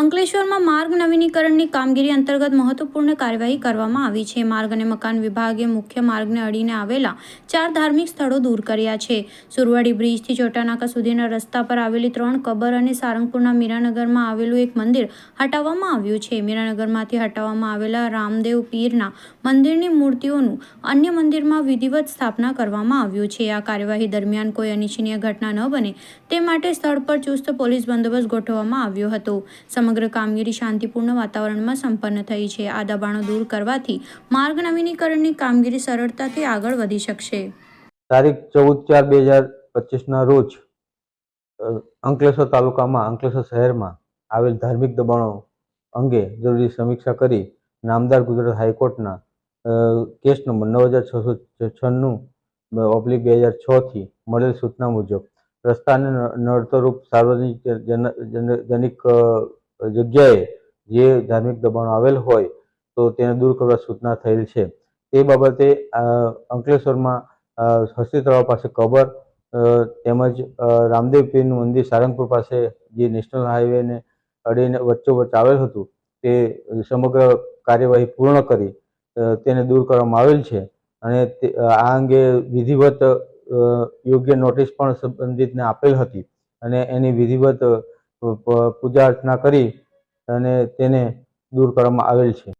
અંકલેશ્વરમાં માર્ગ નવીનીકરણની કામગીરી અંતર્ગત મહત્વપૂર્ણ કાર્યવાહી કરવામાં આવી છે. માર્ગ અને મકાન વિભાગે મુખ્ય માર્ગને અડીને આવેલા ચાર ધાર્મિક સ્થળો દૂર કર્યા છે. સુરવાડી બ્રિજથી ચોટાનાકા સુધીના રસ્તા પર આવેલી ત્રણ કબર અને સારંગપુરના મીરાનગરમાં આવેલું એક મંદિર હટાવવામાં આવ્યું છે. મીરાનગરમાંથી હટાવવામાં આવેલા રામદેવ પીરના મંદિરની મૂર્તિઓનું અન્ય મંદિરમાં વિધિવત સ્થાપના કરવામાં આવ્યું છે. આ કાર્યવાહી દરમિયાન કોઈ અનિચ્છનીય ઘટના ન બને તે માટે સ્થળ પર ચુસ્ત પોલીસ બંદોબસ્ત ગોઠવવામાં આવ્યો હતો. સમગ્ર કામગીરી શાંતિપૂર્ણ વાતાવરણમાં સંપન્ન થઈ છે. આ દબાણો દૂર કરવાથી માર્ગ નવીનીકરણની કામગીરી સરળતાથી આગળ વધી શકશે. તારીખ ચૌદ ચાર બે હજાર પચીસના રોજ અંકલેશ્વર તાલુકામાં, અંકલેશ્વર શહેરમાં આવેલ ધાર્મિક દબાણો અંગે જરૂરી સમીક્ષા કરી નામદાર ગુજરાત હાઈકોર્ટના કેસ નંબર નવ હજાર છસો છન્નું ઓબ્લિક બે હજાર છથી મળેલ સૂચના મુજબ રસ્તાને ન- નડતરરૂપ સાર્વજનિક જન- જન- જનિક જગ્યાએ જે ધાર્મિક દબાણો આવેલ હોય તો તેને દૂર કરવા સૂચના થયેલ છે. તે બાબતે અંકલેશ્વરમાં હસ્તી પાસે કબર તેમજ રામદેવ પીરનું મંદિર સારંગપુર પાસે જે નેશનલ હાઈવેને અડીને વચ્ચોવચ્ચ આવેલ હતું, તે સમગ્ર કાર્યવાહી પૂર્ણ કરી તેને દૂર કરવામાં આવેલ છે. અને આ અંગે વિધિવત યોગ્ય નોટિસ પણ સંબંધિતને આપેલ હતી અને એની વિધિવત પૂજા અર્ચના કરી અને તેને દૂર કરવામાં આવેલ છે.